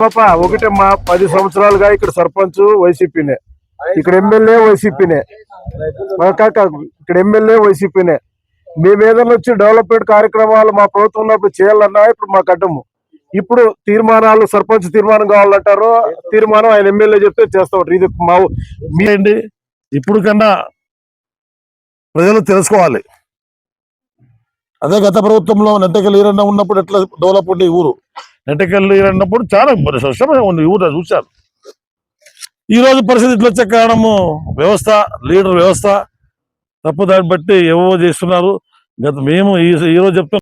పాప ఒకటమ్మా పది సంవత్సరాలుగా ఇక్కడ సర్పంచ్ వైసీపీనే. ఇక్కడ ఎమ్మెల్యే వైసీపీనే. మా కాక ఇక్కడ ఎమ్మెల్యే వైసీపీనే. మేము ఏదైనా వచ్చి డెవలప్మెంట్ కార్యక్రమాలు మా ప్రభుత్వం ఉన్నప్పుడు చేయాలన్నా ఇప్పుడు మాకు అడ్డము ఇప్పుడు తీర్మానాలు సర్పంచ్ తీర్మానం కావాలంటారు తీర్మానం ఆయన ఎమ్మెల్యే చెప్తే చేస్తాం. ఇది మా మీరండి ఇప్పుడు కన్నా ప్రజలు తెలుసుకోవాలి. అదే గత ప్రభుత్వంలో నెట్టకెళ్ళి ఈరన్న ఉన్నప్పుడు ఎట్లా డెవలప్ ఉండే ఈ ఊరు? నెటకెళ్ళి అన్నప్పుడు చాలా సమస్య ఉంది. ఈ చూశారు ఈరోజు రోజు పరిస్థితి ఇట్లా వచ్చే కారణము వ్యవస్థ లీడర్ వ్యవస్థ తప్పు దాన్ని బట్టి ఏవో చేస్తున్నారు. గత మేము ఈ ఈరోజు చెప్తాం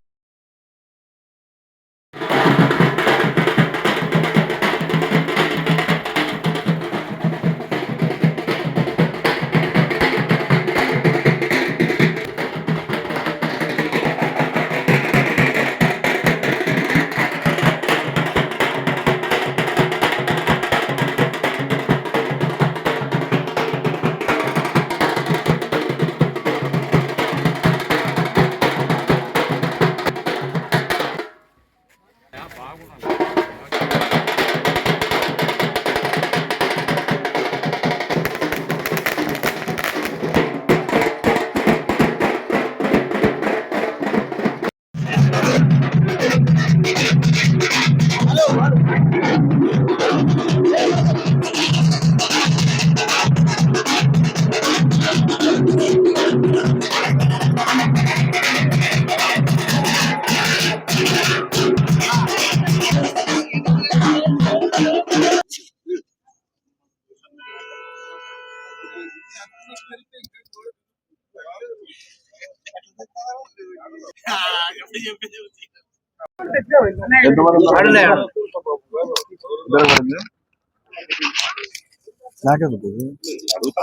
చెప్తాం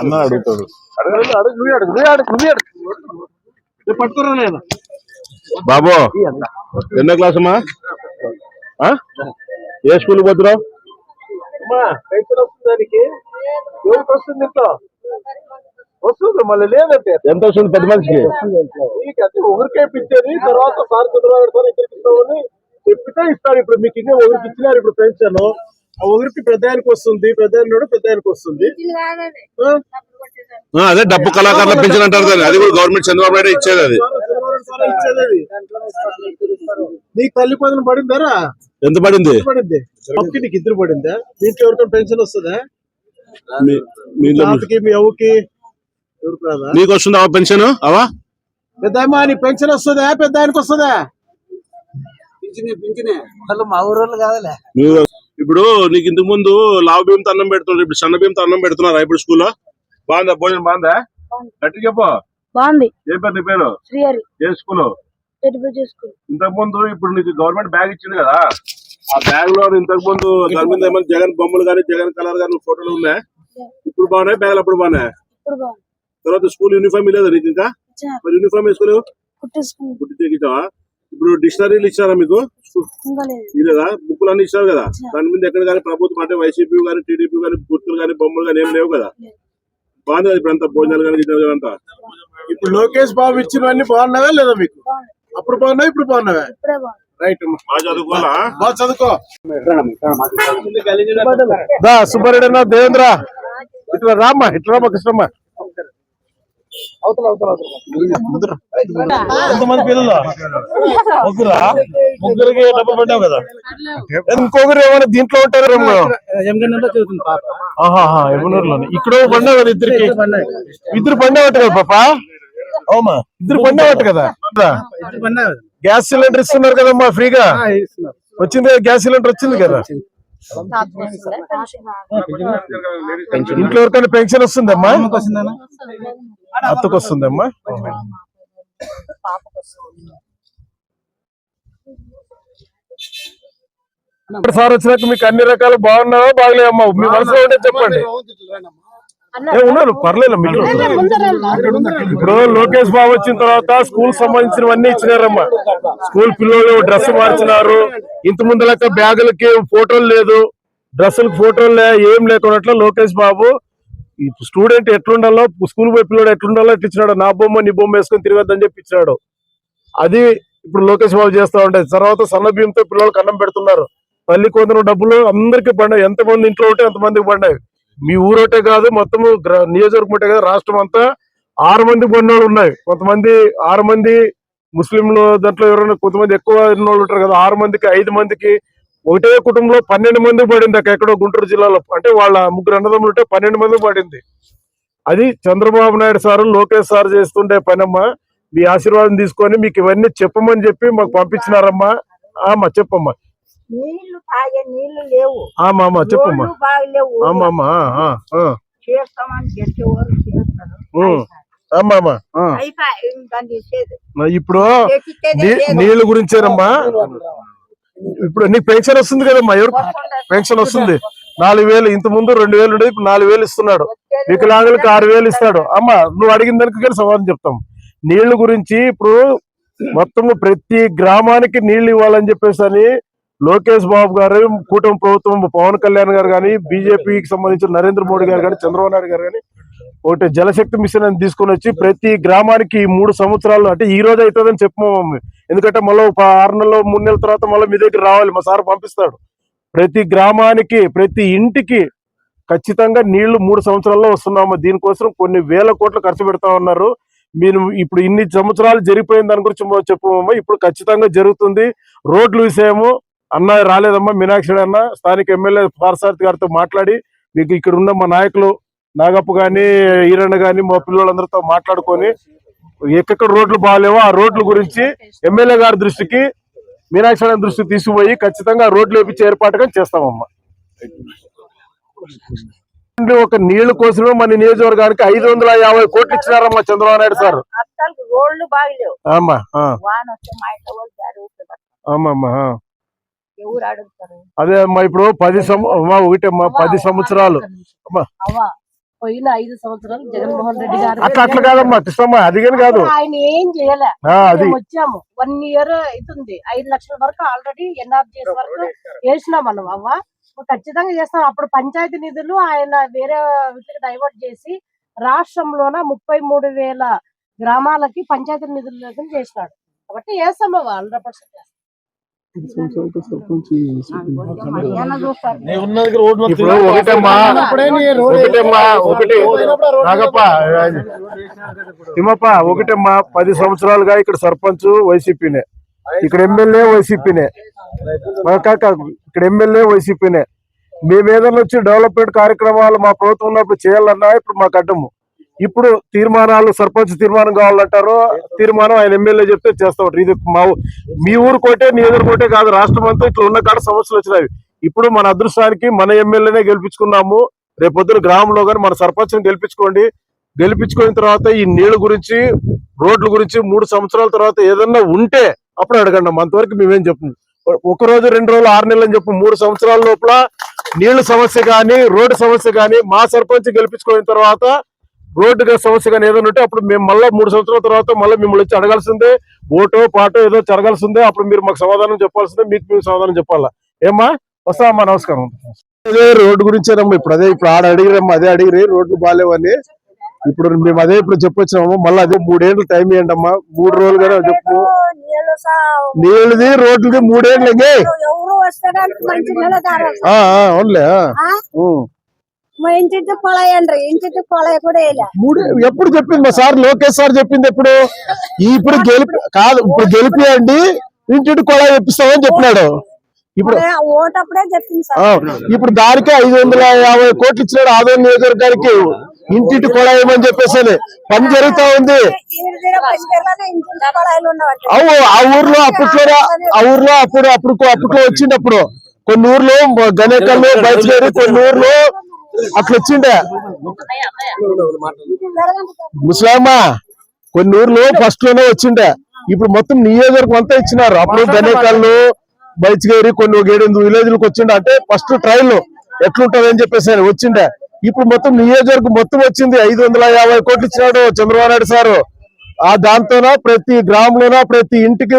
అన్న అడుగుతాడు బాబు ఎన్నో క్లాస్ అమ్మా? ఆ? ఏ స్కూల్ పోతున్నావు? పెన్షన్ వస్తుంది దానికి. ఎవరికి వస్తుంది ఇంట్లో? వస్తుంది మళ్ళీ లేదంటే ఎంత వస్తుంది పెద్ద మనిషికి ఒకరికే ఇచ్చేది తర్వాత సార్ చంద్రబాబు సార్ ఇద్దరికి ఇస్తామని చెప్పితే ఇస్తారు ఇప్పుడు మీకు ఇంకా ఒకరికి ఇచ్చినారు ఇప్పుడు పెన్షన్. ఆ ఒకరికి పెద్ద ఆయనకి వస్తుంది పెద్ద ఆయన పెద్ద ఆయనకి వస్తుంది అదే డబ్బు కళాకారుల పెన్షన్ అంటారు అది కూడా గవర్నమెంట్ చంద్రబాబు నాయుడు ఇచ్చేది అది. నీకు తల్లి పదన పడిందారా? ఎంత పడింది? పడింది? అప్పకి నీకు ఇద్దరు పడిందా? దీంట్లో ఎవరికైనా పెన్షన్ వస్తుందా? మీ- మీ నీకు వస్తుందా పెన్షన్? అవా? పెద్ద నీ పెన్షన్ వస్తుందా? పెద్ద ఆయనకి వస్తుందా? ఇప్పుడు నీకు ఇంతకు ముందు లావు బియ్యంతో అన్నం పెడుతున్నారు. ఇప్పుడు సన్న బియ్యంతో అన్నం పెడుతున్నారా ఇప్పుడు స్కూల్లో బాగుందా? భోజనం బాగుందా? గట్టి చెప్పు. బాగుంది. ఏం పేరు నీ పేరు? ఏ స్కూల్ ఇంతకు ముందు ఇప్పుడు నీకు గవర్నమెంట్ బ్యాగ్ ఇచ్చింది కదా? ఆ బ్యాగ్లో ఇంతకు ముందు దాని మీద ఏమైనా జగన్ బొమ్మలు కానీ జగన్ కలర్ కానీ ఫోటోలు ఉన్నాయి? ఇప్పుడు బాగున్నాయి? బ్యాగులు అప్పుడు బాగున్నాయి? తర్వాత స్కూల్ యూనిఫామ్ లేదా నీకు ఇంకా. మరి యూనిఫామ్ వేసుకోలేవు? ఇప్పుడు డిక్షనరీలు ఇచ్చారా మీకు? ఇలేదా బుక్కులు అన్ని ఇచ్చారు కదా? దాని మీద ఎక్కడ కానీ ప్రభుత్వం అంటే వైసీపీ కానీ టీడీపీ కానీ గుర్తులు కానీ బొమ్మలు కానీ ఏం లేవు కదా? బాగుంది కదా ఇప్పుడు అంతా భోజనాలు కానీ గిన్నెలు అంతా? ఇప్పుడు లోకేష్ బాబు ఇచ్చినవన్నీ బాగున్నావా లేదా మీకు? అప్పుడు బాగున్నావా ఇప్పుడు బాగున్నావా? రైట్ బాగా చదువుకోవాలా? బాగా చదువుకో. దా సుబ్బారెడ్డి అన్న దేవేంద్ర. ఇట్లా రామ్మా ఇట్లా రామ్మా కృష్ణమ్మ. ఎంతమంది పిల్లలు? ముగ్గురా? ముగ్గురికి డబ్బు పడ్డావు కదా? ఇంకొకరు ఏమైనా దీంట్లో ఉంటారేమో ఇక్కడ పండావు కదా ఇద్దరికి? ఇద్దరు పండేవట్టు కదా పాప? అవుమా ఇద్దరు పండేవట్టు కదా? గ్యాస్ సిలిండర్ ఇస్తున్నారు కదమ్మా ఫ్రీగా? వచ్చింది గ్యాస్ సిలిండర్ వచ్చింది కదా? ఇంట్లో ఎవరికైనా పెన్షన్ వస్తుందమ్మా? అత్తకు వస్తుందమ్మా? ఇప్పుడు సార్ వచ్చినాక మీకు అన్ని రకాలు బాగున్నావా? బాగలేవమ్మా? మీ మనసులో ఉంటే చెప్పండి. ఉన్నారు పర్లేదు మీరు ఇప్పుడు లోకేష్ బాబు వచ్చిన తర్వాత స్కూల్ సంబంధించినవన్నీ ఇచ్చినారమ్మా. స్కూల్ పిల్లలు డ్రెస్ మార్చినారు. ఇంత ముందు లెక్క బ్యాగులకి ఫోటోలు లేదు. డ్రెస్సులకు ఫోటోలు లే ఏం లేకున్నట్లు లోకేష్ బాబు ఈ స్టూడెంట్ ఎట్లుండాలో స్కూల్ పోయి పిల్లడు ఎట్లుండాలో ఎట్లా ఇచ్చినాడు. నా బొమ్మ నీ బొమ్మ వేసుకొని తిరగద్దని చెప్పి ఇచ్చినాడు. అది ఇప్పుడు లోకేష్ బాబు చేస్తా ఉండే తర్వాత సన్న బియ్యంతో పిల్లలకు అన్నం పెడుతున్నారు. తల్లి కొందరు డబ్బులు అందరికి పడ్డాయి ఎంతమంది ఇంట్లో ఉంటే అంతమందికి పడ్డాయి మీ ఊరోటే కాదు మొత్తం గ్ర- నియోజకవర్గం కాదు రాష్ట్రం అంతా ఆరు మంది బొన్నోళ్ళు ఉన్నాయి. కొంతమంది ఆరు మంది ముస్లింలు దాంట్లో ఎవరైనా కొంతమంది ఎక్కువ ఉన్నోళ్ళు ఉంటారు కదా ఆరు మందికి ఐదు మందికి ఒకటే కుటుంబంలో పన్నెండు మంది పడింది అక్కడ ఎక్కడో గుంటూరు జిల్లాలో. అంటే వాళ్ళ ముగ్గురు అన్నదమ్ములు ఉంటే పన్నెండు మంది పడింది. అది చంద్రబాబు నాయుడు సారు లోకేష్ సార్ చేస్తుండే పనమ్మా. మీ ఆశీర్వాదం తీసుకొని మీకు ఇవన్నీ చెప్పమని చెప్పి మాకు పంపించినారమ్మా. ఆమా చెప్పమ్మా. తాగే నీళ్ళు లేవు. ఆమా అమ్మా చెప్పమ్మా. బాగలేవు ఆమా అమ్మా ఆ, ఆ, ఆ. చేస్తామని చెప్పేవారు చేస్తారు. ఇప్పుడు. నీళ్ళ గురించేనమ్మా. ఇప్పుడు నీకు పెన్షన్ వస్తుంది కదమ్మా ఎవరు? పెన్షన్ వస్తుంది. నాలుగు వేలు ఇంత ముందు రెండు వేలు ఉండేది ఇప్పుడు నాలుగు వేలు ఇస్తున్నాడు. వికలాంగులకు ఆరు వేలు ఇస్తాడు. అమ్మ నువ్వు అడిగిన దానికి కానీ సమాధానం చెప్తాం. నీళ్ళ గురించి ఇప్పుడు మొత్తము ప్రతి గ్రామానికి నీళ్ళు ఇవ్వాలని చెప్పేసి అని లోకేష్ బాబు గారు కూటమి ప్రభుత్వం పవన్ కళ్యాణ్ గారు కానీ బీజేపీకి సంబంధించిన నరేంద్ర మోడీ గారు కానీ చంద్రబాబు నాయుడు గారు కానీ ఒకటి జలశక్తి మిషన్ అని తీసుకొని వచ్చి ప్రతి గ్రామానికి మూడు సంవత్సరాలు అంటే ఈ రోజు అవుతుందని చెప్పమమ్మ ఎందుకంటే మళ్ళీ ఒక ఆరు నెలలు మూడు నెలల తర్వాత మళ్ళీ మీ దగ్గర రావాలి మా సార్ పంపిస్తాడు. ప్రతి గ్రామానికి ప్రతి ఇంటికి ఖచ్చితంగా నీళ్ళు మూడు సంవత్సరాల్లో వస్తున్నాము? దీనికోసం కొన్ని వేల కోట్లు ఖర్చు పెడతా ఉన్నారు. మీరు ఇప్పుడు ఇన్ని సంవత్సరాలు జరిగిపోయిన దాని గురించి చెప్పమమ్మా ఇప్పుడు ఖచ్చితంగా జరుగుతుంది. రోడ్లు విషయము అన్న రాలేదమ్మా మీనాక్షి అన్న స్థానిక ఎమ్మెల్యే పార్సారథి గారితో మాట్లాడి మీకు ఇక్కడ ఉన్న మా నాయకులు నాగప్ప గాని ఈరಣ್ణ గాని మా పిల్లలందరితో మాట్లాడుకొని ఎక్కడ రోడ్లు బాగాలేవో ఆ రోడ్ల గురించి ఎమ్మెల్యే గారి దృష్టికి మీనాక్షి అన్న దృష్టికి తీసుకుపోయి ఖచ్చితంగా రోడ్లు వేపించే ఏర్పాటుగా చేస్తామమ్మా. ఒక నీళ్ళ కోసమే మన నియోజకవర్గానికి ఐదు వందల యాభై కోట్లు ఇచ్చినారమ్మా చంద్రబాబు నాయుడు సార్. అసలు రోడ్లు అదే అమ్మా ఇప్పుడు పది అమ్మా ఒకటే అమ్మా పది సంవత్సరాలు. అమ్మా. అవ్వా పోయిన ఐదు సంవత్సరాలు జగన్మోహన్ రెడ్డి గారు అట్లా అట్లా కాదమ్మా కృష్ణమ్మ అదిగని కాదు. ఆయన ఏం చేయలే. వచ్చాము. వన్ ఇయర్ అవుతుంది ఐదు లక్షల వరకు ఆల్రెడీ ఎన్ఆర్జీఎస్ వరకు వేసినాం మనం అవ్వ ఖచ్చితంగా చేస్తాం. అప్పుడు పంచాయతీ నిధులు ఆయన వేరే వీటికి డైవర్ట్ చేసి రాష్ట్రంలోన ముప్పై మూడు వేల గ్రామాలకి పంచాయతీ నిధులు చేసినాడు. కాబట్టి వేస్తాం అవ్వ హండ్రెడ్ పర్సెంట్ ఇప్పుడు ఒకటమ్మా. ఒకటమ్మా ఒకటి. నాగప్ప తిమ్మప్ప ఒకటమ్మా. పది సంవత్సరాలుగా ఇక్కడ సర్పంచ్ వైసీపీనే. ఇక్కడ ఎమ్మెల్యే వైసీపీనే. మా కాక ఇక్కడ ఎమ్మెల్యే వైసీపీనే. మేము ఏదైనా వచ్చి డెవలప్మెంట్ కార్యక్రమాలు మా ప్రభుత్వం ఉన్నప్పుడు చేయాలన్నా ఇప్పుడు మాకు అడ్డము ఇప్పుడు తీర్మానాలు సర్పంచ్ తీర్మానం కావాలంటారు తీర్మానం ఆయన ఎమ్మెల్యే చెప్తే చేస్తా. ఉంటారు ఇది మా మీ ఊరు కోటే నీ ఎదురు కోటే కాదు రాష్ట్రం అంతా ఇట్లా ఉన్న కాడ సమస్యలు వచ్చినాయి. ఇప్పుడు మన అదృష్టానికి మన ఎమ్మెల్యేనే గెలిపించుకున్నాము. రేపొద్దున గ్రామంలో కానీ మన సర్పంచ్ని గెలిపించుకోండి. గెలిపించుకున్న తర్వాత ఈ నీళ్ళ గురించి రోడ్ల గురించి మూడు సంవత్సరాల తర్వాత ఏదన్నా ఉంటే అప్పుడు అడగండి. అంతవరకు మేమేం చెప్పు ఒక రోజు రెండు రోజులు ఆరు నెలలు అని చెప్పు మూడు సంవత్సరాల లోపల నీళ్ళ సమస్య కానీ రోడ్డు సమస్య కానీ మా సర్పంచ్ గెలిపించుకున్న తర్వాత రోడ్డు సమస్య కానీ ఏదైనా ఉంటే అప్పుడు మేము మళ్ళీ మూడు సంవత్సరాల తర్వాత మళ్ళీ మిమ్మల్ని వచ్చి అడగాల్సిందే. ఓటో పాటో ఏదో జరగాల్సిందే. అప్పుడు మీరు మాకు సమాధానం చెప్పాల్సిందే. మీకు మేము సమాధానం చెప్పాలా? ఏమ్మా? వస్తామమ్మా నమస్కారం. అదే రోడ్డు గురించేనమ్మా ఇప్పుడు అదే ఇప్పుడు ఆడ అడిగిరమ్మా అదే అడిగిరి రోడ్లు బాగాలేవని ఇప్పుడు మేము అదే ఇప్పుడు చెప్పొచ్చినాము మళ్ళీ అదే మూడేళ్ళు టైం ఇవ్వండి అమ్మా మూడు రోజులు కానీ చెప్పు నీళ్ళది రోడ్లది మూడేళ్ళు అవునులే. మా ఇంటి ఇంటి పొలయ కూడా మూడు ఎప్పుడు చెప్పింది మా సార్? లోకేష్ సార్ చెప్పింది ఎప్పుడు? ఇప్పుడు గెలిపి కాదు ఇప్పుడు గెలిపియండి ఇంటింటి కొలా చెప్పిస్తామని చెప్పినాడు. ఇప్పుడు ఓటప్పుడే చెప్పింది సార్. ఇప్పుడు దానికి ఐదు వందల యాభై కోట్లు ఇచ్చినాడు ఆదరణ నియోజకవర్గానికి. ఇంటింటి కొలా ఇవ్వమని చెప్పేసి అని. పని జరుగుతా ఉంది. ఇంటి అవు ఆ ఊర్లో అప్పట్లో ఆ ఊర్లో అప్పుడు అప్పుడు అప్పట్లో వచ్చిండప్పుడు కొన్ని ఊర్లో గణేకల్లు బయలుదేరి కొన్ని ఊర్లో అట్లా వచ్చిండే. ముస్లామా కొన్ని ఊర్లు ఫస్ట్లోనే వచ్చిండే. ఇప్పుడు మొత్తం నియోజకవర్గం అంతా ఇచ్చినారు. అప్పుడు గణేకల్లు బయచగేరి కొన్ని ఒక ఏడెనిమిది విలేజ్లకు వచ్చిండే. అంటే ఫస్ట్ ట్రైల్ ఎట్లుంటది అని చెప్పేసి వచ్చిండే. ఇప్పుడు మొత్తం నియోజకవర్గం మొత్తం వచ్చింది. ఐదు వందల యాభై కోట్లు ఇచ్చినాడు చంద్రబాబు నాయుడు సారు. ఆ దాంతోన ప్రతి గ్రామంలోన ప్రతి ఇంటికి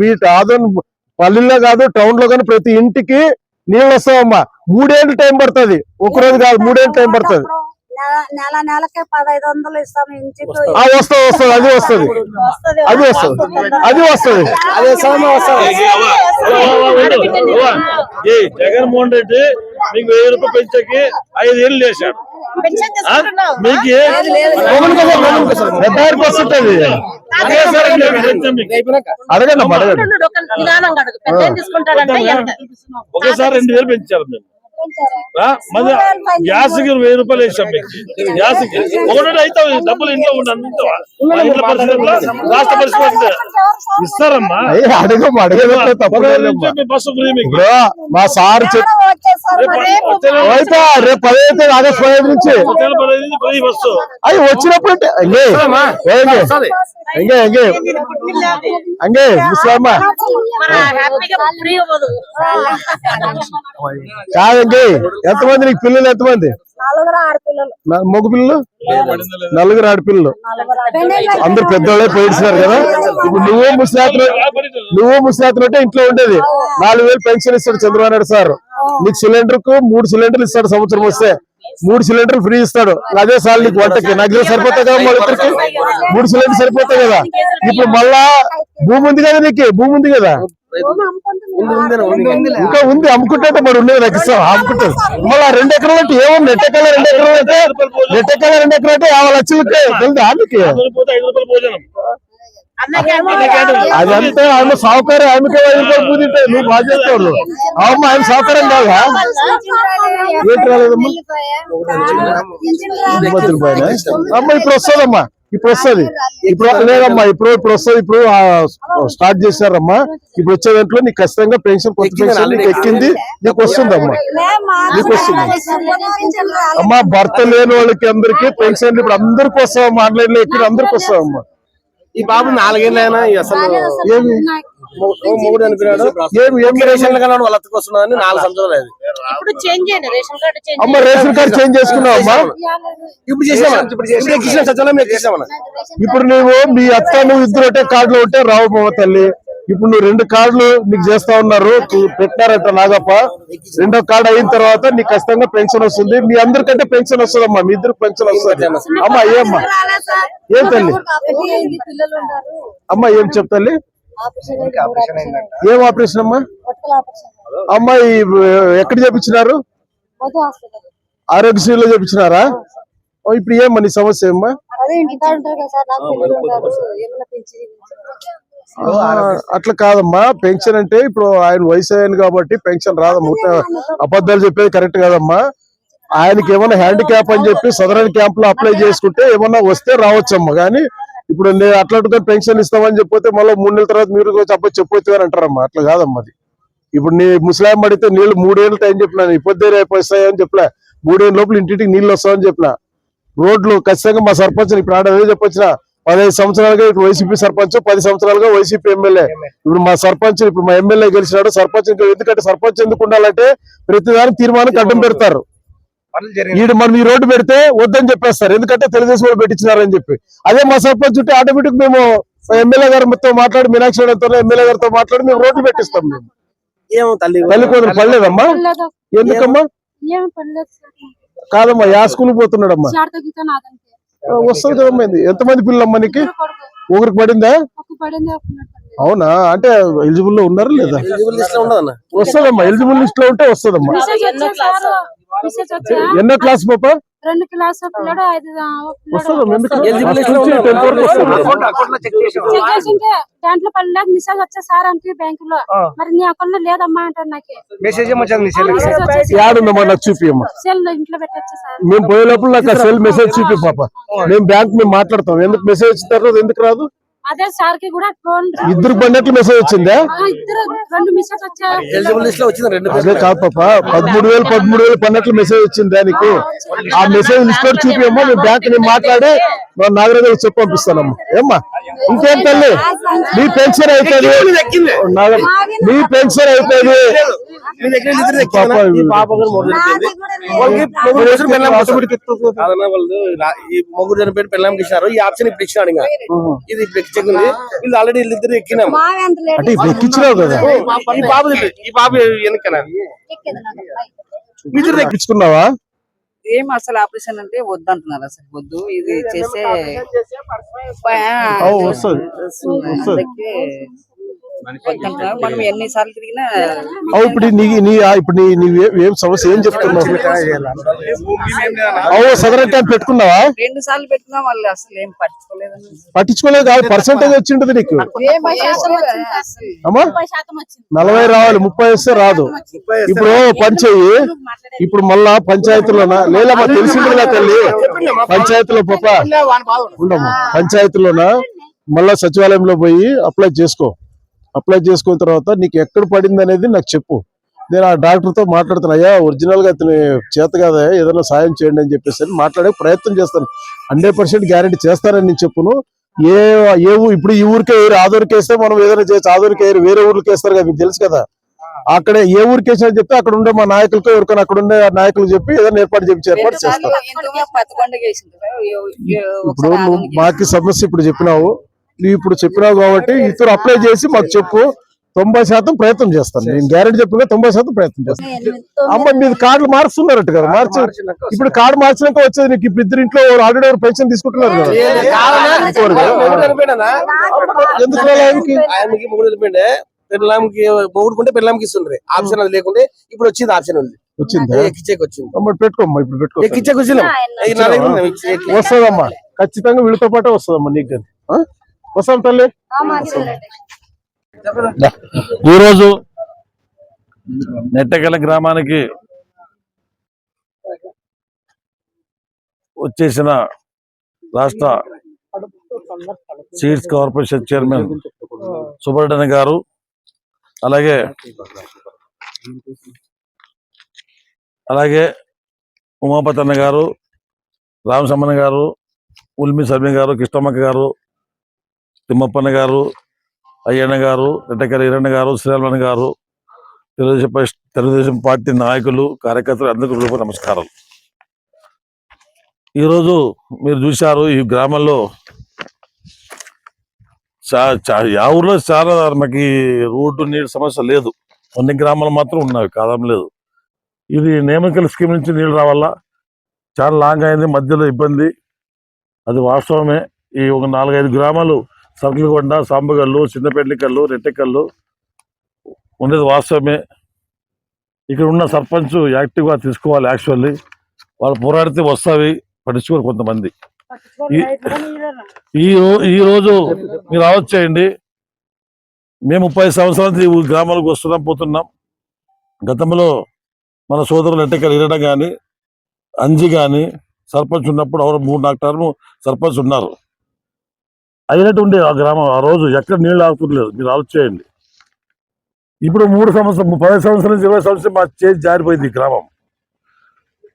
వీటి పల్లెల్లో కాదు టౌన్లో కానీ ప్రతి ఇంటికి నీళ్ళు వస్తావమ్మా మూడేళ్ళు టైం పడుతుంది. ఒక రోజు కాదు మూడేళ్ళు టైం పడుతుంది. నెల- నెల నెలకి పదహైదు వందలు ఇస్తాం వస్తుంది. వస్తుంది అది వస్తుంది. అది వస్తుంది. అది వస్తుంది. జగన్మోహన్ రెడ్డి మీకు వెయ్యి రూపాయలు పెంచకి ఐదు ఏళ్ళు చేశాడు? మీకు వస్తుంటది. అడగండి అడగండి. ఒకేసారి రెండు వేలు పెంచారు మేము. ఆ? మరి గ్యాస్కి వెయ్యి రూపాయలు వేసాం మీకు గ్యాస్కి ఒకటి అయితే డబ్బులు ఇంట్లో ఇంట్లో పరిస్థితి రాష్ట్ర పరిస్థితి ఇస్తారమ్మా. బస్సు ఫ్రీ మీకు. మా సార్. అయితే రేపు పదహైదు ఆగస్ట్ పదహైదు నుంచి. అవి వచ్చినప్పుడు ముస్లామా హ్యాపీగా ఫ్రీ అవ్వదు కాదండి ఎంతమంది నీకు పిల్లలు ఎంతమంది? మగ పిల్లలు? నలుగురు ఆడపిల్లలు. అందరు పెద్దోళ్ళే పోయిస్తున్నారు కదా? ఇప్పుడు నువ్వు ముస్లాతులు నువ్వు ముస్లాతులు అంటే ఇంట్లో ఉండేది. నాలుగు వేలు పెన్షన్ ఇస్తాడు చంద్రబాబు నాయుడు సార్. నీకు సిలిండర్కు మూడు సిలిండర్లు ఇస్తాడు సంవత్సరం వస్తే. మూడు సిలిండర్లు ఫ్రీ ఇస్తాడు. అదే సార్ నీకు వంటకి. నాకు సరిపోతాయి కదా మన ఇద్దరికి? మూడు సిలిండర్ సరిపోతాయి కదా. ఇప్పుడు మళ్ళా భూమి ఉంది కదా నీకు? భూమి ఉంది కదా? ఇంకా ఉంది అమ్ముకుంటే మరి ఉండేది నాకు ఇస్తాం అమ్ముకుంటారు మళ్ళీ రెండు ఎకరాలు అంటే ఏముంది? నెట్ ఎకరాలు రెండు ఎకరాలు అంటే నెట్ ఎకరాలు రెండు ఎకరాలు అంటే యాభై లక్షలకి. తెలుదా నీకు? అదంతా ఆయన సౌకర్యం రూపాయలు పూజ ఉంటాయి. నువ్వు బాగా చేస్తావు. అమ్మ ఆయన సౌకర్యం కాదా? ఏంటి రాలేదమ్మా? పోయినా అమ్మ ఇప్పుడు వస్తుందమ్మా ఇప్పుడు వస్తుంది. ఇప్పుడు లేదమ్మా ఇప్పుడు ఇప్పుడు వస్తుంది ఇప్పుడు ఆ, స్టార్ట్ చేశారమ్మా. ఇప్పుడు వచ్చే దాంట్లో నీకు ఖచ్చితంగా పెన్షన్ కొత్త పెన్షన్ నీకు ఎక్కింది నీకు వస్తుందమ్మా. నీకు వస్తుంది. అమ్మా భర్త లేని వాళ్ళకి అందరికి పెన్షన్ ఇప్పుడు అందరికి వస్తావమ్మా ఆన్లైన్లో ఎక్కిన అందరికి వస్తావమ్మా. ఈ బాబు నాలుగేళ్ళు అయినా అసలు ఏమి మూడు అనిపినాడు ఏమి ఏమి రేషన్ కన్నా వాళ్ళ వస్తున్నాడని నాలుగు సంవత్సరాలు అయింది. ఇప్పుడు చేంజ్ అయ్యింది రేషన్ కార్డు చేంజ్ అమ్మ రేషన్ కార్డు చేంజ్ చేసుకున్నావు అమ్మా? ఇప్పుడు చేసామా ఇప్పుడు ఎక్కించామన్నా ఇప్పుడు నువ్వు మీ అత్త నువ్వు ఇద్దరు ఒకటే కార్డులో ఉంటే రావు తల్లి. ఇప్పుడు నువ్వు రెండు కార్డులు నీకు చేస్తా ఉన్నారు. తు- పెట్టినారట నాగప్ప. రెండో కార్డు అయిన తర్వాత నీకు ఖచ్చితంగా పెన్షన్ వస్తుంది. మీ అందరికంటే పెన్షన్ వస్తుందమ్మా. మీ ఇద్దరు పెన్షన్ వస్తుంది. అమ్మా ఏమ్మా ఏం తల్లి? అమ్మా ఏం చెప్తాలి ఏం ఆపరేషన్ అమ్మా? అమ్మాయి ఎక్కడ చేపించినారు? ఆరోగ్యశ్రీలో చేపించినారా? ఓ, ఇప్పుడు ఏమ్మా నీ సమస్య ఏమ్మా? అట్లా కాదమ్మా. పెన్షన్ అంటే ఇప్పుడు ఆయన వయసు అయ్యాను కాబట్టి పెన్షన్ రాదమ్మా అబద్ధాలు చెప్పేది కరెక్ట్ కాదమ్మా. ఆయనకి ఏమైనా హ్యాండిక్యాప్ అని చెప్పి సదరన్ క్యాంప్లో అప్లై చేసుకుంటే ఏమన్నా వస్తే రావచ్చమ్మా. కానీ ఇప్పుడు నేను అట్లా పెన్షన్ ఇస్తామని చెప్పితే మళ్ళీ మూడు నెలల తర్వాత మీరు చెప్ప చెప్పొచ్చు అని అంటారమ్మా. అట్లా కాదమ్మా అది. ఇప్పుడు నీ ముస్లాం అడిగితే నీళ్ళు మూడేళ్ళు టైం చెప్పినా ఇప్పొద్దే రేపు వస్తాయని చెప్పలే మూడేళ్ళ లోపల ఇంటింటికి నీళ్ళు వస్తాయని చెప్పిన రోడ్లు ఖచ్చితంగా మా సర్పంచ్ ఇప్పుడు ఆడ చెప్పొచ్చిన పదహైదు సంవత్సరాలుగా ఇప్పుడు వైసీపీ సర్పంచ్ పది సంవత్సరాలుగా వైసీపీ ఎమ్మెల్యే. ఇప్పుడు మా సర్పంచ్ ఇప్పుడు మా ఎమ్మెల్యే గెలిచినాడు సర్పంచ్ ఇంకా ఎందుకంటే సర్పంచ్ ఎందుకు ఉండాలంటే ప్రతిదానికి తీర్మానం అడ్డం పెడతారు. ఈడు మనం ఈ రోడ్డు పెడితే వద్దని చెప్పేస్తారు. ఎందుకంటే తెలుగుదేశం వాళ్ళు పెట్టించినారని చెప్పి. అదే మా సర్పంచ్ ఉంటే ఆటోమేటిక్ మేము ఎమ్మెల్యే గారితో మాట్లాడి మీనాక్షి ఎమ్మెల్యే గారితో మాట్లాడి మేము రోడ్డు పెట్టిస్తాం మేము. తల్లి. పడలేదమ్మా? ఎందుకమ్మా? కాదమ్మా యా స్కూల్ పోతున్నాడమ్మా. వస్తుంది కదమ్మా ఇది. ఎంతమంది పిల్లలమ్మా నీకు కొడుకు ఒకరికి పడిందా? అవునా? అంటే ఎలిజిబుల్లో ఉన్నారా లేదా? ఎలిజిబుల్ లిస్ట్లో ఉండదన్న వస్తుందమ్మా. ఎలిజిబుల్ లిస్ట్లో ఉంటే వస్తుందమ్మా. ఎన్నో క్లాస్ పాప? రెండు క్లాస్ పిల్లడు ఐదు ఆ, ఒక పిల్లడు వస్తుందమ్మా ఎందుకు ఎలిజిబుల్ లిస్ట్లో నుంచి ఉండదు. టెన్త్ వరకు వస్తుంది చెక్ చేసింటే దాంట్లో పడలేదు మెసేజ్ వచ్చా సార్ అంటే బ్యాంక్లో మరి నీ అకౌంట్లో లేదమ్మా అంటారు నాకు. మెసేజ్ యాడుందమ్మా నాకు చూపియమ్మా. సెల్ ఇంట్లో పెట్టచ్చు సార్ మేము పోయే లోపల నాకు ఆ సెల్ మెసేజ్ చూపి పాప. మేము బ్యాంక్ మేము మాట్లాడతాం. ఎందుకు మెసేజ్ తర్వాత ఎందుకు రాదు? అదే సార్కి కూడా ఫోన్ ఇద్దరు పడినట్లు మెసేజ్ వచ్చిందా? అదే కాదు పాప. పదమూడు వేలు పదమూడు వేలు పడినట్లు మెసేజ్ వచ్చిందా నీకు ఆ మెసేజ్ లిస్ట్ మేము బ్యాంక్ నేను మాట్లాడే నాగరాజు చెప్పి పంపిస్తానమ్మా. ఏమ్మా? ఇంకేం తల్లి? మీ పెన్షన్ అవుతుంది మీ పెన్షన్ అవుతుంది? ఈ పాప కూడా మూడు చనిపోయింది. వాళ్ళకి మొగుడు చేసిన పెళ్ళాం కాదన్నా వాళ్ళు రా- ఈ మొగుడు చనిపోయిన పెళ్ళాంకి ఇచ్చినారు ఈ ఆప్షన్ ఇప్పుడు ఇచ్చినాడు ఇంకా. ఇది ఇప్పుడు ఎక్కింది వీళ్ళు ఆల్రెడీ వీళ్ళిద్దరు ఎక్కినాం. అంటే ఇప్పుడు ఎక్కించినావు కదా. ఈ బాబు ఈ బాబు వెనకనా మీ ఎక్కించుకున్నావా? ఏం అసలు ఆపరేషన్ అంటే వద్దు అంటున్నారు అసలు. వద్దు ఇది చేస్తే మనం ఎన్నిసార్లు తిరిగినా అవు ఇప్పుడు నీ నీ ఇప్పుడు నీ నీ ఏ- ఏం సమస్య? ఏం చెప్తున్నావు? అవు సదరన్ క్యాంప్ పెట్టుకున్నావా? రెండు సార్లు పెట్టినా వాళ్ళు అసలు ఏం పట్టించుకోలేదు పట్టించుకోలేదు కాదు పర్సెంటేజ్ వచ్చి ఉంటుంది నీకు అమ్మా నలభై రావాలి ముప్పై వస్తే రాదు. ఇప్పుడు పని చెయ్యి. ఇప్పుడు మళ్ళా పంచాయతీలోనా లేదమ్మా తెలిసిందిగా తల్లి. పంచాయతీలో పాప. ఉండమ్మా పంచాయతీలోనా? మళ్ళా సచివాలయంలో పోయి అప్లై చేసుకో. అప్లై చేసుకున్న తర్వాత నీకు ఎక్కడ పడింది అనేది నాకు చెప్పు. నేను ఆ డాక్టర్తో మాట్లాడుతున్నా అయ్యా ఒరిజినల్గా అతని చేత కదా ఏదైనా సాయం చేయండి అని చెప్పేసి అని మాట్లాడే ప్రయత్నం చేస్తాను. హండ్రెడ్ పర్సెంట్ గ్యారెంటీ చేస్తానని నేను చెప్పును. ఏ ఏ ఇప్పుడు ఈ ఊరికే వేరు ఆదూరికి వేస్తే మనం ఏదైనా చేయొచ్చు. ఆదూరికి వేరు వేరే ఊర్లకి వేస్తారు కదా మీకు తెలుసు కదా. అక్కడే ఏ ఊరికి వేసినా చెప్తే అక్కడ ఉండే మా నాయకులతో ఎవరికైనా అక్కడ ఉండే నాయకులు చెప్పి ఏదైనా ఏర్పాటు చెప్పి ఏర్పాటు చేస్తారు ఇప్పుడు మాకి సమస్య ఇప్పుడు చెప్పినావు. నువ్వు ఇప్పుడు చెప్పినావు కాబట్టి ఇతరు అప్లై చేసి మాకు చెప్పు. తొంభై శాతం ప్రయత్నం చేస్తాను. నేను గ్యారెంటీ చెప్పిన తొంభై శాతం ప్రయత్నం చేస్తాను. అమ్మ మీది కార్డులు మారుస్తున్నారట కదా మార్చి. ఇప్పుడు కార్డు మార్చినాక వచ్చేది నీకు ఇప్పుడు ఇద్దరు ఇంట్లో ఆల్రెడీ ఎవరు పెన్షన్ తీసుకుంటున్నారు కదా? ఎందుకు ఆయనకి? మొగుడుకుంటే పెళ్ళాంకి ఇస్తుండ్రి. ఆప్షన్ అది లేకుంటే ఇప్పుడు వచ్చింది ఆప్షన్ ఉంది. వచ్చిందా? ఎక్కిచ్చేకి వచ్చింది? అమ్మ పెట్టుకోమ్మా ఇప్పుడు పెట్టుకో. ఎక్కిచ్చేకి వచ్చింది? వస్తుందమ్మా. ఖచ్చితంగా వీళ్ళతో పాటే వస్తుందమ్మా నీకు? వస్తాం తల్లి. ఈరోజు నెట్టకెల గ్రామానికి వచ్చేసిన రాష్ట్ర సీడ్స్ కార్పొరేషన్ చైర్మన్ సుబ్రహ్మణ్య గారు అలాగే అలాగే ఉమాపతన్న గారు రామసమ్మన్న గారు ఉల్మి సర్మి గారు కృష్ణమ్మక్క గారు తిమ్మప్పన్న గారు అయ్యన్న గారు రెడ్డకరి ఈరన్న గారు శ్రీరామన్ గారు తెలుగుదేశం పార్టీ- తెలుగుదేశం పార్టీ నాయకులు కార్యకర్తలు అందరికీ రూప నమస్కారం ఈరోజు మీరు చూశారు ఈ గ్రామంలో చా- యా ఊర్లో చాలా మనకి రోడ్డు నీరు సమస్య లేదు. కొన్ని గ్రామాలు మాత్రం ఉన్నాయి కాదం లేదు. ఇది నేమకల్ స్కీమ్ నుంచి నీళ్ళు రావాలా? చాలా లాంగ్ అయింది మధ్యలో ఇబ్బంది. అది వాస్తవమే. ఈ ఒక నాలుగైదు గ్రామాలు సర్కిల్కొండ సాంబగల్లు చిన్నపెండ్లికల్లు రెట్టెకల్లు ఉండేది వాస్తవమే. ఇక్కడ ఉన్న సర్పంచ్ యాక్టివ్గా తీసుకోవాలి యాక్చువల్లీ. వాళ్ళు పోరాడితే వస్తావి పట్టించుకోరు కొంతమంది. ఈ- ఈ రో- ఈ రోజు మీరు ఆలోచించండి. మేము ముప్పై సంవత్సరాల నుంచి ఈ గ్రామాలకు వస్తున్నాం పోతున్నాం. గతంలో మన సోదరులు ఎట్టెక్కలు ఇరడం కానీ అంజి కానీ సర్పంచ్ ఉన్నప్పుడు ఎవరు మూడు నాలుగు టర్మ్ సర్పంచ్ ఉన్నారు అయినట్టు ఉండేది ఆ గ్రామం. ఆ రోజు ఎక్కడ నీళ్ళు ఆగుతుండలేదు మీరు ఆలోచేయండి ఇప్పుడు మూడు సంవత్సరం పది సంవత్సరాల నుంచి ఇరవై సంవత్సరం మా చేసి జారిపోయింది గ్రామం.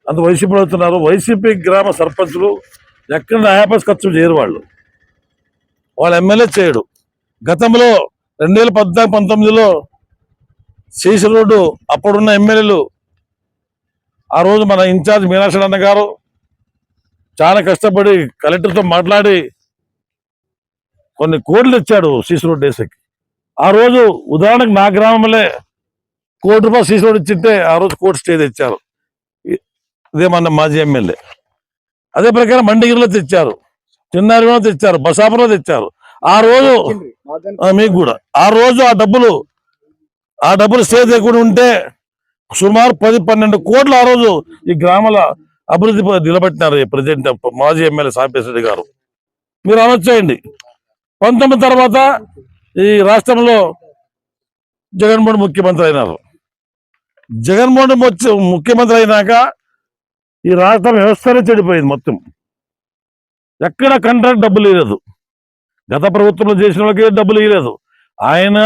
అంత వైసీపీ అవుతున్నారు. వైసీపీ గ్రామ సర్పంచులు ఎక్కడ యాపస్ ఖర్చు చేయరు వాళ్ళు. వాళ్ళ ఎమ్మెల్యే చేయడు. గతంలో రెండు వేల పద్నాలుగు పంతొమ్మిదిలో శేష రోడ్డు అప్పుడున్న ఎమ్మెల్యేలు ఆ రోజు మన ఇన్ఛార్జ్ మీనాక్షి అన్న గారు చాలా కష్టపడి కలెక్టర్తో మాట్లాడి కొన్ని కోట్లు ఇచ్చాడు సీసీ రోడ్ వేసేకి ఆ రోజు ఉదాహరణకు నా గ్రామంలో కోటి రూపాయలు సీసీ రోడ్ ఇచ్చింటే ఆ రోజు కోర్టు స్టే తెచ్చారు. ఇదే మన మాజీ ఎమ్మెల్యే. అదే ప్రకారం మండిగిరిలో తెచ్చారు. చిన్నారిలో తెచ్చారు. బసాపురంలో తెచ్చారు. ఆ రోజు ఆ, మీకు కూడా. ఆ రోజు ఆ డబ్బులు ఆ డబ్బులు స్టే చేయకుండా ఉంటే సుమారు పది పన్నెండు కోట్లు ఆ రోజు ఈ గ్రామాల అభివృద్ధి నిలబెట్టినారు ఈ మాజీ ఎమ్మెల్యే సాంపేశ్వరి గారు. మీరు ఆలోచించండి. పంతొమ్మిది తర్వాత ఈ రాష్ట్రంలో జగన్మోహన్ ముఖ్యమంత్రి అయినారు. జగన్మోహన్ ముఖ్యమంత్రి అయినాక ఈ రాష్ట్రం వ్యవస్థనే చెడిపోయింది మొత్తం. ఎక్కడ కంట్రాక్ట్ డబ్బులు ఇవ్వలేదు గత ప్రభుత్వంలో చేసిన వాళ్ళకి డబ్బులు ఇవ్వలేదు ఆయన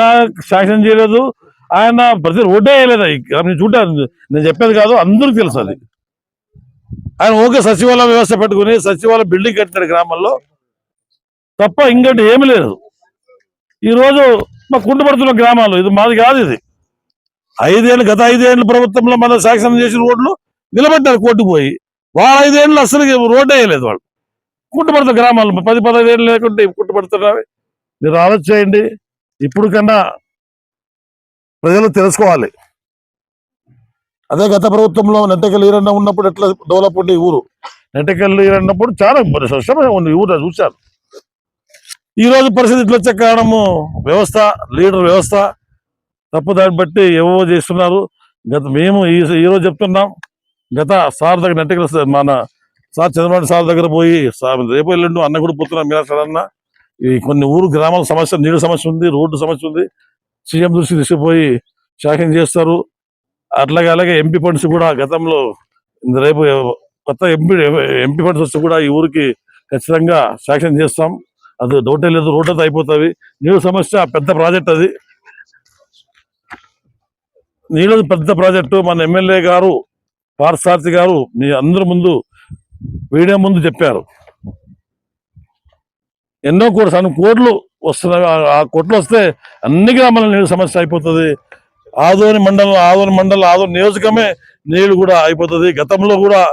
శాసనం చేయలేదు. ఆయన ప్రతి రోడ్డే వేయలేదు. నేను చూడాను నేను చెప్పేది కాదు అందరికీ తెలుసు అది. ఆయన ఓకే సచివాలయ వ్యవస్థ పెట్టుకుని సచివాలయ బిల్డింగ్ కట్టినాడు గ్రామంలో. తప్ప ఇంకటి ఏమీ లేదు. ఈ రోజు మా కుంటుపడుతున్న గ్రామాలు ఇది మాది కాదు ఇది. ఐదేళ్ళు గత ఐదేళ్ళు ప్రభుత్వంలో మన శాసనం చేసిన రోడ్లు నిలబెట్టారు కోర్టుకు పోయి. వాళ్ళ ఐదేళ్ళు అసలు రోడ్డు వేయలేదు వాళ్ళు. కుంటుపడుతున్న గ్రామాలు పది పదహైదు ఏళ్ళు లేకుంటే కుంటుపడుతున్నారు? మీరు ఆలోచన చేయండి ఇప్పుడు కన్నా ప్రజలు తెలుసుకోవాలి. అదే గత ప్రభుత్వంలో నెట్టకెళ్ళి ఈరన్న ఉన్నప్పుడు ఎట్లా డెవలప్ ఉండే ఊరు? నెట్టకెళ్ళి ఈరన్నప్పుడు చాలా స్పష్టమైన ఉంది. ఊరు చూశారు. ఈ రోజు పరిస్థితి ఇట్లా వచ్చే కారణము వ్యవస్థ లీడర్ వ్యవస్థ తప్పుదారి బట్టి ఏవో చేస్తున్నారు. గత మేము ఈ ఈ రోజు చెప్తున్నాం గత సార్ దగ్గర నెట్టకెళ్ళి మన సార్ చంద్రబాబు సార్ దగ్గర పోయి సార్ రేపు వెళ్ళండు అన్న కూడా పోతున్నాం మీరా అన్న ఈ కొన్ని ఊరు గ్రామాల సమస్య నీళ్ళ సమస్య ఉంది రోడ్డు సమస్య ఉంది. సీఎం దృష్టి తీసుకుపోయి శాఖం చేస్తారు. అట్లాగే అలాగే ఎంపీ ఫండ్స్ కూడా గతంలో రేపు కొత్త ఎంపీ ఎంపీ ఫండ్స్ వస్తే కూడా ఈ ఊరికి ఖచ్చితంగా శాక్షన్ చేస్తాం. అది డౌటే లేదు రోడ్ అయితే అయిపోతుంది నీళ్ళ సమస్య పెద్ద ప్రాజెక్ట్ అది. నీళ్ళ పెద్ద ప్రాజెక్టు. మన ఎమ్మెల్యే గారు పార్సార్థి గారు మీ అందరి ముందు వీడియో ముందు చెప్పారు. ఎన్నో కోట్లు సన్న కోట్లు వస్తున్నాయి. ఆ- కోట్లు వస్తే అన్ని గ్రామాల నీళ్ళ సమస్య అయిపోతుంది. ఆదోని మండలం ఆదోని మండలం ఆదోని నియోజకమే నీళ్ళు కూడా అయిపోతుంది. గతంలో కూడా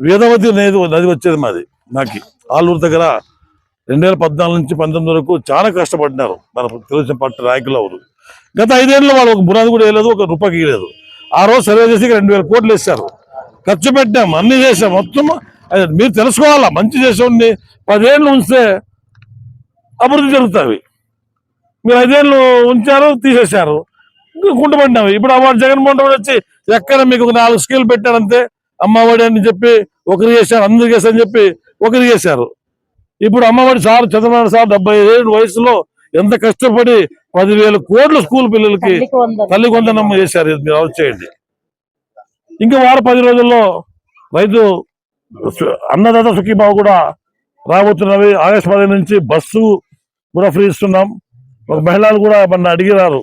వేదవతి నది వచ్చేది మాది నాకు. ఆలూరు దగ్గర రెండు వేల పద్నాలుగు నుంచి పంతొమ్మిది వరకు చాలా కష్టపడినారు. మన తెలుగుదేశం పార్టీ నాయకులు అవరు గత ఐదేళ్ళు వాళ్ళు ఒక బునాది కూడా వేయలేదు ఒక రూపాయికి వేయలేదు. ఆ రోజు సర్వే చేసి రెండు వేల కోట్లు వేశారు. ఖర్చు పెట్టాం అన్ని చేసాం మొత్తం అది మీరు తెలుసుకోవాలా? మంచి చేసేవాడిని. పదేళ్ళు ఉంచితే అభివృద్ధి జరుగుతాయి. మీరు ఐదేళ్ళు ఉంచారు తీసేశారు. కుంటుపడినావు ఇప్పుడు అవార్డు జగన్మోహన్ రెడ్డి వచ్చి ఎక్కడ మీకు ఒక నాలుగు స్కీల్ పెట్టారంతే? అమ్మఒడి అని చెప్పి ఒకరు చేశారు అందరు చేశారని చెప్పి ఒకరు చేశారు. ఇప్పుడు అమ్మఒడి సార్ చంద్రబాబు సార్ డెబ్బై ఏడు వయసులో ఎంత కష్టపడి పదివేల కోట్ల స్కూల్ పిల్లలకి. తల్లి కొందనమ్మ చేశారు. మీరు చేయండి. ఇంకా వారం పది రోజుల్లో రైతు అన్నదాత సుఖీబాబు కూడా రాబోతున్నవి. ఆగస్టు పదిహేను నుంచి బస్సు కూడా ఫ్రీ ఇస్తున్నాం. ఒక మహిళలు కూడా మన అడిగినారు.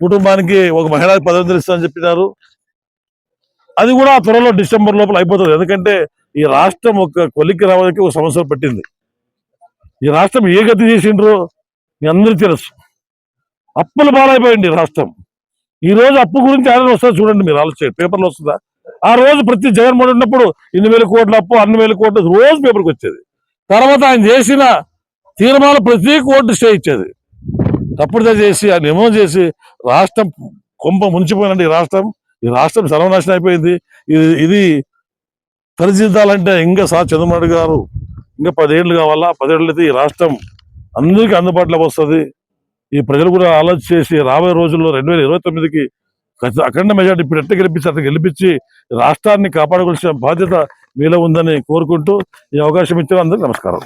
కుటుంబానికి ఒక మహిళకి పది వందలు ఇస్తామని చెప్పినారు. అది కూడా త్వరలో డిసెంబర్ లోపల అయిపోతుంది. ఎందుకంటే ఈ రాష్ట్రం ఒక కొలిక్కి రావడానికి ఒక సంవత్సరం పట్టింది. ఈ రాష్ట్రం ఏ గతి చేసిండ్రో మీ అందరికీ తెలుసు. అప్పుల పాలైపోయింది ఈ రాష్ట్రం. ఈ రోజు అప్పు గురించి ఆయన వస్తుంది చూడండి మీరు ఆలోచన పేపర్లో వస్తుందా? ఆ రోజు ప్రతి జగన్మోహన్ ఉన్నప్పుడు ఇన్ని వేల కోట్ల అప్పు అన్ని వేల కోట్లు రోజు పేపర్కి వచ్చేది. తర్వాత ఆయన చేసిన తీర్మానం ప్రతి కోర్టు స్టే ఇచ్చేది. తప్పుడు చేసి ఆయన ఏమో చేసి రాష్ట్రం కొంప ముంచిపోయినండి ఈ రాష్ట్రం ఈ రాష్ట్రం సర్వనాశనం అయిపోయింది. ఇది ఇది సరిదిద్దాలంటే ఇంకా సార్ చంద్రబాబు గారు ఇంకా పదేళ్ళు కావాలా? పదేళ్ళు అయితే ఈ రాష్ట్రం అందరికీ అందుబాటులోకి వస్తుంది. ఈ ప్రజలు కూడా ఆలోచన చేసి రాబోయే రోజుల్లో రెండు వేల ఇరవై తొమ్మిదికి అఖండ మెజార్టీ ఇప్పుడు ఎట్ట గెలిపించి అట్లా గెలిపించి రాష్ట్రాన్ని కాపాడవలసిన బాధ్యత మీలో ఉందని కోరుకుంటూ ఈ అవకాశం ఇచ్చిన అందరికీ నమస్కారం